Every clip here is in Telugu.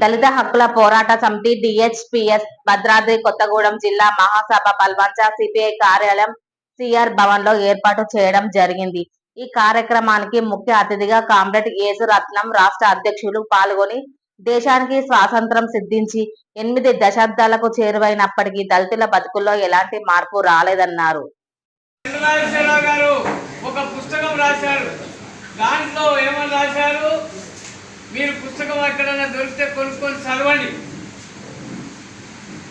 దళిత హక్కుల పోరాట సమితి డిహెచ్పిఎస్ భద్రాద్రి కొత్తగూడెం జిల్లా మహాసభ పల్వంచ సిపిఐ కార్యాలయం సిఆర్ భవన్లో ఏర్పాటు చేయడం జరిగింది. ఈ కార్యక్రమానికి ముఖ్య అతిథిగా కామ్రేడ్ యేసు రత్నం రాష్ట్ర అధ్యక్షులు పాల్గొని దేశానికి స్వాతంత్రం సిద్ధించి ఎనిమిది దశాబ్దాలకు చేరువైనప్పటికీ దళితుల బతుకుల్లో ఎలాంటి మార్పు రాలేదన్నారు. మీరు పుస్తకం ఎక్కడైనా దొరికితే కొనుక్కొని చదవండి.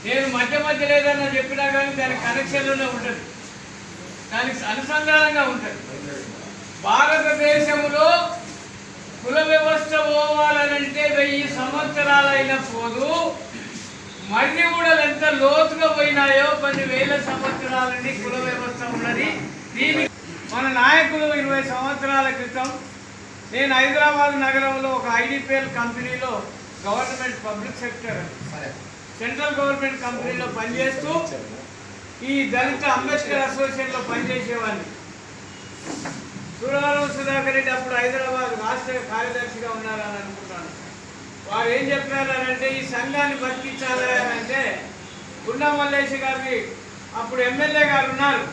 నేను మధ్య మధ్య లేదన్నా చెప్పినా కానీ దాని కనెక్షన్లోనే ఉంటుంది దానికి అనుసంధానంగా ఉంటుంది. భారతదేశంలో కుల వ్యవస్థ పోవాలనంటే వెయ్యి సంవత్సరాలైనా పోదు. మళ్ళీ కూడా ఎంత లోతుగా పోయినాయో కొన్ని వేల సంవత్సరాలని కుల వ్యవస్థ ఉన్నది. దీని మన నాయకులు ఇరవై సంవత్సరాల క్రితం నేను హైదరాబాద్ నగరంలో ఒక ఐడిపిఎల్ కంపెనీలో government public sector central government కంపెనీలో పనిచేస్తూ ఈ దళిత అంబేద్కర్ అసోసియేషన్లో పనిచేసేవాడిని. సూరవరం సుధాకర్ రెడ్డి అప్పుడు హైదరాబాద్ రాష్ట్ర కార్యదర్శిగా ఉన్నారని అనుకుంటాను. వారు ఏం చెప్పారంటే ఈ సంఘాన్ని బతికించాలి అని అంటే గుండా మల్లేష్ గారికి అప్పుడు ఎమ్మెల్యే గారు ఉన్నారు.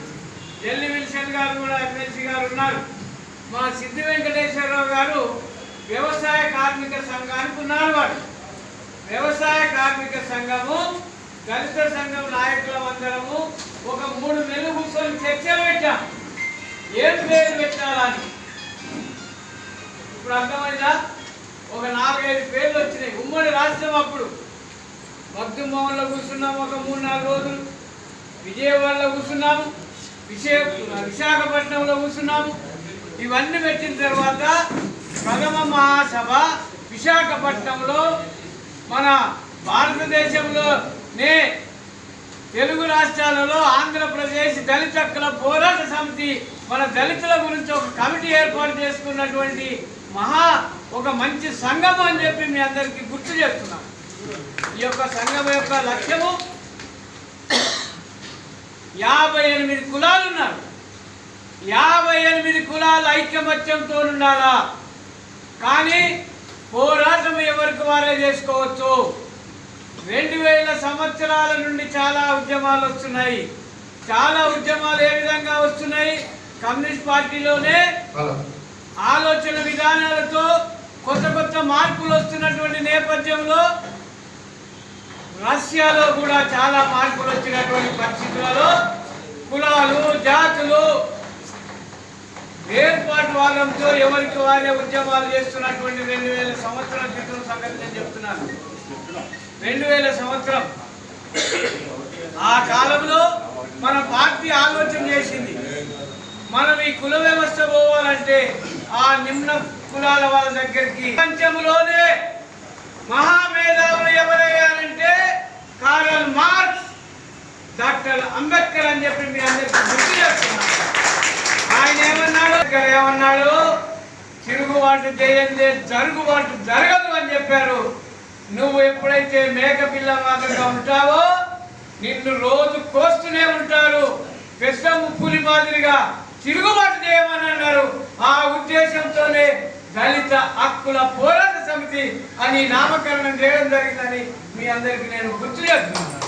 ఎల్లి విల్సన్ గారు కూడా ఎమ్మెల్సీ గారు ఉన్నారు. మా సిద్ధి వెంకటేశ్వరరావు గారు వ్యవసాయ కార్మిక సంఘానికి ఉన్నారు వ్యవసాయ కార్మిక సంఘము దళిత సంఘం నాయకులం అందరము ఒక మూడు నెలలు కూర్చొని చర్చలు పెట్టాం. ఏం పేరు పెట్టాలని? ఇప్పుడు అర్థమైందా? ఒక నాలుగైదు పేర్లు వచ్చినాయి. ఉమ్మడి రాష్ట్రం అప్పుడు. మగ్దు భవన్లో కూర్చున్నాము ఒక మూడు నాలుగు రోజులు. విజయవాడలో కూర్చున్నాము. విశే విశాఖపట్నంలో కూర్చున్నాము. ఇవన్నీ పెట్టిన తర్వాత ప్రథమ మహాసభ విశాఖపట్నంలో మన భారతదేశంలోనే తెలుగు రాష్ట్రాలలో ఆంధ్రప్రదేశ్ దళిత హక్కుల పోరాట సమితి మన దళితుల గురించి ఒక కమిటీ ఏర్పాటు చేసుకున్నటువంటి మహా ఒక మంచి సంఘం అని చెప్పి మీ అందరికీ గుర్తు చేస్తున్నాం. ఈ యొక్క సంఘం యొక్క లక్ష్యము యాభై ఎనిమిది కులాలు ఉన్నారు. యాభై ఎనిమిది కులాలు ఐక్యమత్యంతో ఉండాలా కానీ పోరాటం ఎవరికి వారే చేసుకోవచ్చు? రెండు వేల సంవత్సరాల నుండి చాలా ఉద్యమాలు వస్తున్నాయి. చాలా ఉద్యమాలు ఏ విధంగా వస్తున్నాయి? కమ్యూనిస్ట్ పార్టీలోనే ఆలోచన విధానాలతో కొత్త కొత్త మార్పులు వస్తున్నటువంటి నేపథ్యంలో రష్యాలో కూడా చాలా మార్పులు వచ్చినటువంటి పరిస్థితులలో కులాలు జాతులు ఏర్పాటు వాదంతో ఎవరికి వారే ఉద్యమాలు చేస్తున్నటువంటి రెండు వేల సంవత్సరాల క్రితం సంగతి నేను చెప్తున్నాను. రెండు వేల సంవత్సరం. ఆ కాలంలో మన పార్టీ ఆలోచన చేసింది. మనం ఈ కుల వ్యవస్థ పోవాలంటే ఆ నిమ్న కులాల వాళ్ళ దగ్గరికి ప్రపంచంలోనే మహామేధావులు ఎవరయ్యారంటే కారల్ మార్క్స్ డాక్టర్ అంబేద్కర్ అని చెప్పి మీ అందరికీ గుర్తు చేస్తున్నారు ఆయన ఏమన్నాడు? ఇక్కడ ఏమన్నాడు? తిరుగుబాటు చేయండి జరుగుబాటు జరగదు అని చెప్పారు. నువ్వు ఎప్పుడైతే మేక పిల్ల మాదిరిగా ఉంటావో నిన్ను రోజు కోస్తూనే ఉంటారు. పెద్ద పులి మాదిరిగా తిరుగుబాటు చేయమని అన్నారు. ఆ ఉద్దేశంతోనే దళిత హక్కుల పోరాట సమితి అని నామకరణం చేయడం జరిగిందని మీ అందరికీ నేను గుర్తు చేస్తున్నాను